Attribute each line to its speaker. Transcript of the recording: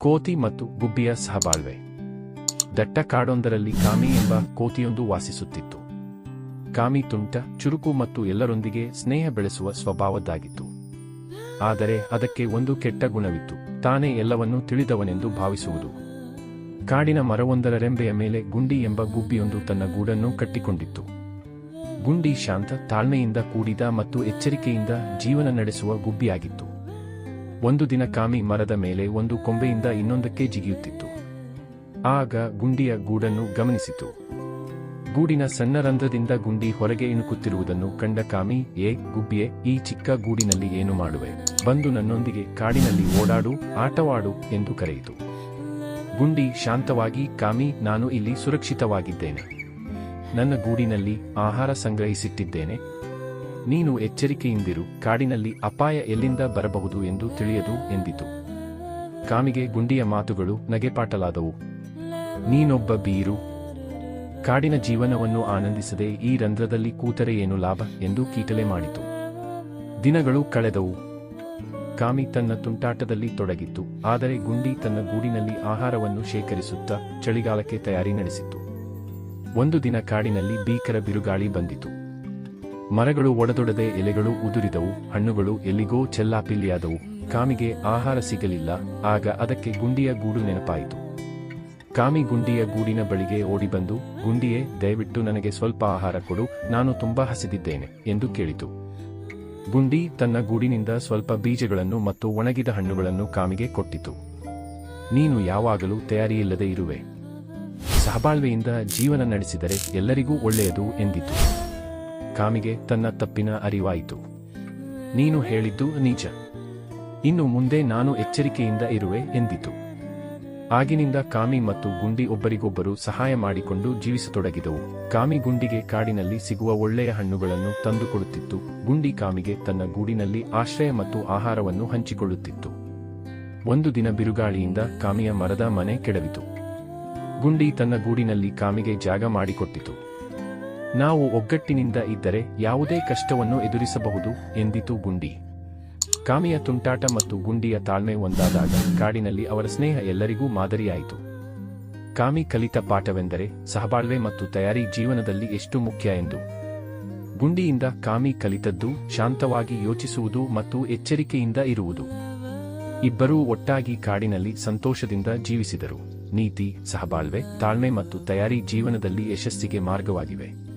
Speaker 1: ಕೋತಿ ಮತ್ತು ಗುಬ್ಬಿಯ ಸಹಬಾಳ್ವೆ. ದಟ್ಟ ಕಾಡೊಂದರಲ್ಲಿ ಕಾಮಿ ಎಂಬ ಕೋತಿಯೊಂದು ವಾಸಿಸುತ್ತಿತ್ತು. ಕಾಮಿ ತುಂಟ, ಚುರುಕು ಮತ್ತು ಎಲ್ಲರೊಂದಿಗೆ ಸ್ನೇಹ ಬೆಳೆಸುವ ಸ್ವಭಾವದ್ದಾಗಿತ್ತು. ಆದರೆ ಅದಕ್ಕೆ ಒಂದು ಕೆಟ್ಟ ಗುಣವಿತ್ತು. ತಾನೇ ಎಲ್ಲವನ್ನೂ ತಿಳಿದವನೆಂದು ಭಾವಿಸುವುದು. ಕಾಡಿನ ಮರವೊಂದರ ರೆಂಬೆಯ ಮೇಲೆ ಗುಂಡಿ ಎಂಬ ಗುಬ್ಬಿಯೊಂದು ತನ್ನ ಗೂಡನ್ನು ಕಟ್ಟಿಕೊಂಡಿತ್ತು. ಗುಂಡಿ ಶಾಂತ, ತಾಳ್ಮೆಯಿಂದ ಕೂಡಿದ ಮತ್ತು ಎಚ್ಚರಿಕೆಯಿಂದ ಜೀವನ ನಡೆಸುವ ಗುಬ್ಬಿಯಾಗಿತ್ತು. ಒಂದು ದಿನ ಕಾಮಿ ಮರದ ಮೇಲೆ ಒಂದು ಕೊಂಬೆಯಿಂದ ಇನ್ನೊಂದಕ್ಕೆ ಜಿಗಿಯುತ್ತಿತ್ತು. ಆಗ ಗುಂಡಿಯ ಗೂಡನ್ನು ಗಮನಿಸಿತು. ಗೂಡಿನ ಸಣ್ಣ ರಂಧ್ರದಿಂದ ಗುಂಡಿ ಹೊರಗೆ ಇಣುಕುತ್ತಿರುವುದನ್ನು ಕಂಡ ಕಾಮಿ, ಏ, ಗುಬ್ಬಿಯೇ, ಈ ಚಿಕ್ಕ ಗೂಡಿನಲ್ಲಿ ಏನು ಮಾಡುವೆ? ಬಂದು ನನ್ನೊಂದಿಗೆ ಕಾಡಿನಲ್ಲಿ ಓಡಾಡು, ಆಟವಾಡು, ಎಂದು ಕರೆಯಿತು. ಗುಂಡಿ ಶಾಂತವಾಗಿ, ಕಾಮಿ, ನಾನು ಇಲ್ಲಿ ಸುರಕ್ಷಿತವಾಗಿದ್ದೇನೆ. ನನ್ನ ಗೂಡಿನಲ್ಲಿ ಆಹಾರ ಸಂಗ್ರಹಿಸಿಟ್ಟಿದ್ದೇನೆ. ನೀನು ಎಚ್ಚರಿಕೆಯಿಂದಿರು, ಕಾಡಿನಲ್ಲಿ ಅಪಾಯ ಎಲ್ಲಿಂದ ಬರಬಹುದು ಎಂದು ತಿಳಿಯದು ಎಂದಿತು. ಕಾಮಿಗೆ ಗುಂಡಿಯ ಮಾತುಗಳು ನಗೆಪಾಟಲಾದವು. ನೀನೊಬ್ಬ ಬೀರು. ಕಾಡಿನ ಜೀವನವನ್ನು ಆನಂದಿಸದೆ ಈ ರಂಧ್ರದಲ್ಲಿ ಕೂತರೆ ಏನು ಲಾಭ ಎಂದು ಕೀಟಲೆ ಮಾಡಿತು. ದಿನಗಳು ಕಳೆದವು. ಕಾಮಿ ತನ್ನ ತುಂಟಾಟದಲ್ಲಿ ತೊಡಗಿತ್ತು, ಆದರೆ ಗುಂಡಿ ತನ್ನ ಗೂಡಿನಲ್ಲಿ ಆಹಾರವನ್ನು ಶೇಖರಿಸುತ್ತಾ ಚಳಿಗಾಲಕ್ಕೆ ತಯಾರಿ ನಡೆಸಿತ್ತು. ಒಂದು ದಿನ ಕಾಡಿನಲ್ಲಿ ಭೀಕರ ಬಿರುಗಾಳಿ ಬಂದಿತು. ಮರಗಳು ಒಡೆದೊಡದೆ ಎಲೆಗಳು ಉದುರಿದವು, ಹಣ್ಣುಗಳು ಎಲ್ಲಿಗೋ ಚೆಲ್ಲಾಪಿಲ್ಲಿಯಾದವು, ಕಾಮಿಗೆ ಆಹಾರ ಸಿಗಲಿಲ್ಲ, ಆಗ ಅದಕ್ಕೆ ಗುಂಡಿಯ ಗೂಡು ನೆನಪಾಯಿತು. ಕಾಮಿ ಗುಂಡಿಯ ಗೂಡಿನ ಬಳಿಗೆ ಓಡಿಬಂದು, ಗುಂಡಿಯೇ, ದಯವಿಟ್ಟು ನನಗೆ ಸ್ವಲ್ಪ ಆಹಾರ ಕೊಡು, ನಾನು ತುಂಬಾ ಹಸಿದಿದ್ದೇನೆ, ಎಂದು ಕೇಳಿತು. ಗುಂಡಿ ತನ್ನ ಗೂಡಿನಿಂದ ಸ್ವಲ್ಪ ಬೀಜಗಳನ್ನು ಮತ್ತು ಒಣಗಿದ ಹಣ್ಣುಗಳನ್ನು ಕಾಮಿಗೆ ಕೊಟ್ಟಿತು. ನೀನು ಯಾವಾಗಲೂ ತಯಾರಿಯಿಲ್ಲದೆ ಇರುವೆ. ಸಹಬಾಳ್ವೆಯಿಂದ ಜೀವನ ನಡೆಸಿದರೆ ಎಲ್ಲರಿಗೂ ಒಳ್ಳೆಯದು, ಎಂದಿತು. ಕಾಮಿಗೆ ತನ್ನ ತಪ್ಪಿನ ಅರಿವಾಯಿತು. ನೀನು ಹೇಳಿದ್ದು ನಿಜ. ಇನ್ನು ಮುಂದೆ ನಾನು ಎಚ್ಚರಿಕೆಯಿಂದ ಇರುವೆ ಎಂದಿತು. ಆಗಿನಿಂದ ಕಾಮಿ ಮತ್ತು ಗುಂಡಿ ಒಬ್ಬರಿಗೊಬ್ಬರು ಸಹಾಯ ಮಾಡಿಕೊಂಡು ಜೀವಿಸತೊಡಗಿದವು. ಕಾಮಿ ಗುಂಡಿಗೆ ಕಾಡಿನಲ್ಲಿ ಸಿಗುವ ಒಳ್ಳೆಯ ಹಣ್ಣುಗಳನ್ನು ತಂದುಕೊಡುತ್ತಿತ್ತು ಗುಂಡಿ ಕಾಮಿಗೆ ತನ್ನ ಗೂಡಿನಲ್ಲಿ ಆಶ್ರಯ ಮತ್ತು ಆಹಾರವನ್ನು ಹಂಚಿಕೊಳ್ಳುತ್ತಿತ್ತು. ಒಂದು ದಿನ ಬಿರುಗಾಳಿಯಿಂದ ಕಾಮಿಯ ಮರದ ಮನೆ ಕೆಡವಿತು. ಗುಂಡಿ ತನ್ನ ಗೂಡಿನಲ್ಲಿ ಕಾಮಿಗೆ ಜಾಗ ಮಾಡಿಕೊಟ್ಟಿತು. ನಾವು ಒಗ್ಗಟ್ಟಿನಿಂದ ಇದ್ದರೆ ಯಾವುದೇ ಕಷ್ಟವನ್ನು ಎದುರಿಸಬಹುದು, ಎಂದಿತು ಗುಂಡಿ. ಕಾಮಿಯ ತುಂಟಾಟ ಮತ್ತು ಗುಂಡಿಯ ತಾಳ್ಮೆ ಒಂದಾದಾಗ ಕಾಡಿನಲ್ಲಿ ಅವರ ಸ್ನೇಹ ಎಲ್ಲರಿಗೂ ಮಾದರಿಯಾಯಿತು. ಕಾಮಿ ಕಲಿತ ಪಾಠವೆಂದರೆ ಸಹಬಾಳ್ವೆ ಮತ್ತು ತಯಾರಿ ಜೀವನದಲ್ಲಿ ಎಷ್ಟು ಮುಖ್ಯ ಎಂದು. ಗುಂಡಿಯಿಂದ ಕಾಮಿ ಕಲಿತದ್ದು ಶಾಂತವಾಗಿ ಯೋಚಿಸುವುದು ಮತ್ತು ಎಚ್ಚರಿಕೆಯಿಂದ ಇರುವುದು. ಇಬ್ಬರೂ ಒಟ್ಟಾಗಿ ಕಾಡಿನಲ್ಲಿ ಸಂತೋಷದಿಂದ ಜೀವಿಸಿದರು. ನೀತಿ, ಸಹಬಾಳ್ವೆ, ತಾಳ್ಮೆ ಮತ್ತು ತಯಾರಿ ಜೀವನದಲ್ಲಿ ಯಶಸ್ಸಿಗೆ ಮಾರ್ಗವಾಗಿವೆ.